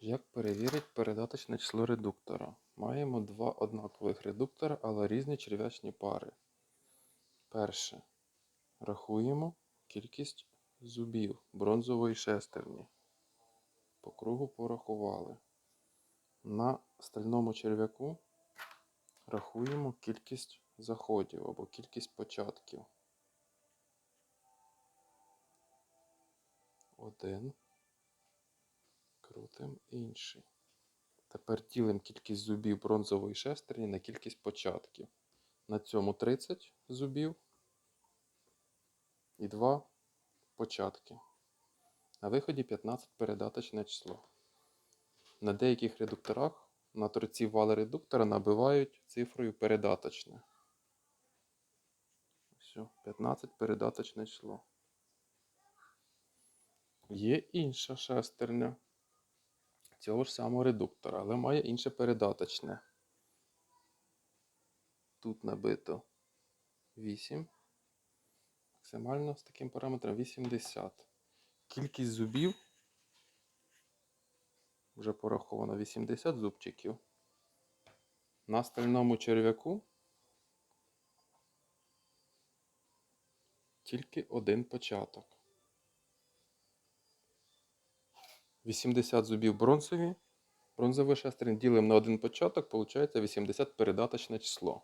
Як перевірити передаточне число редуктора? Маємо два однакових редуктора, але різні черв'ячні пари. Перше. Рахуємо кількість зубів бронзової шестерні. По кругу порахували. На стальному черв'яку рахуємо кількість заходів або кількість початків. Один. Крутим інший. Тепер ділимо кількість зубів бронзової шестерні на кількість початків. На цьому 30 зубів і 2 початки. На виході 15 передаточне число. На деяких редукторах на торці вали редуктора набивають цифрою передаточне. Все, 15 передаточне число. Є інша шестерня цього ж самого редуктора, але має інше передаточне. Тут набито 8. Максимально з таким параметром 80. Кількість зубів вже пораховано 80 зубчиків. На стальному черв'яку тільки один початок. 80 зубів бронзові. Бронзовий шестерень ділимо на один початок, виходить 80 передаточне число.